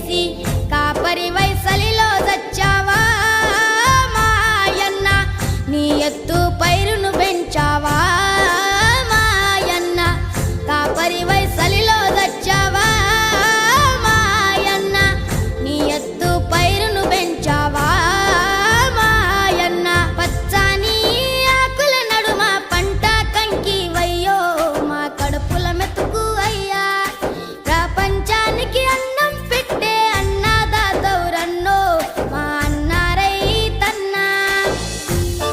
చేసి కాపరి